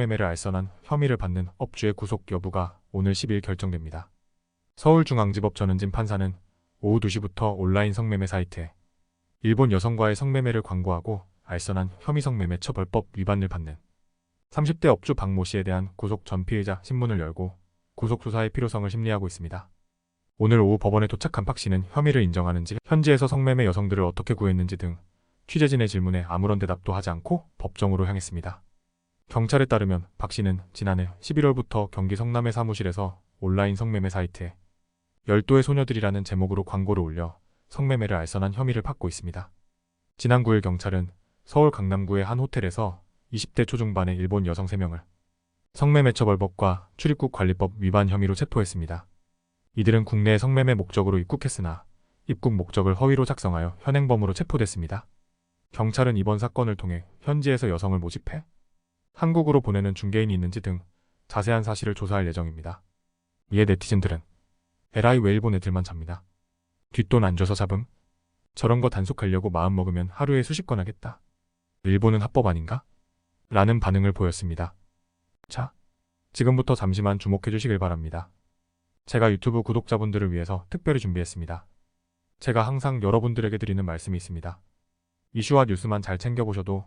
매매를 알선한 혐의를 받는 업주의 구속 여부가 오늘 10일 결정됩니다. 서울중앙지법 전은진 판사는 오후 2시부터 온라인 성매매 사이트에 일본 여성과의 성매매를 광고하고 알선한 혐의 성매매 처벌법 위반을 받는 30대 업주 박모 씨에 대한 구속 전 피의자 신문을 열고 구속 수사의 필요성을 심리하고 있습니다. 오늘 오후 법원에 도착한 박 씨는 혐의를 인정하는지 현지에서 성매매 여성들을 어떻게 구했는지 등 취재진의 질문에 아무런 대답도 하지 않고 법정으로 향했습니다. 경찰에 따르면 박 씨는 지난해 11월부터 경기 성남의 사무실에서 온라인 성매매 사이트에 열도의 소녀들이라는 제목으로 광고를 올려 성매매를 알선한 혐의를 받고 있습니다. 지난 9일 경찰은 서울 강남구의 한 호텔에서 20대 초중반의 일본 여성 3명을 성매매 처벌법과 출입국 관리법 위반 혐의로 체포했습니다. 이들은 국내에 성매매 목적으로 입국했으나 입국 목적을 허위로 작성하여 현행범으로 체포됐습니다. 경찰은 이번 사건을 통해 현지에서 여성을 모집해 한국으로 보내는 중개인이 있는지 등 자세한 사실을 조사할 예정입니다. 이에 네티즌들은 에라이 왜 일본 애들만 잡니다. 뒷돈 안 줘서 잡음? 저런 거 단속하려고 마음먹으면 하루에 수십 건 하겠다. 일본은 합법 아닌가? 라는 반응을 보였습니다. 자, 지금부터 잠시만 주목해 주시길 바랍니다. 제가 유튜브 구독자분들을 위해서 특별히 준비했습니다. 제가 항상 여러분들에게 드리는 말씀이 있습니다. 이슈와 뉴스만 잘 챙겨보셔도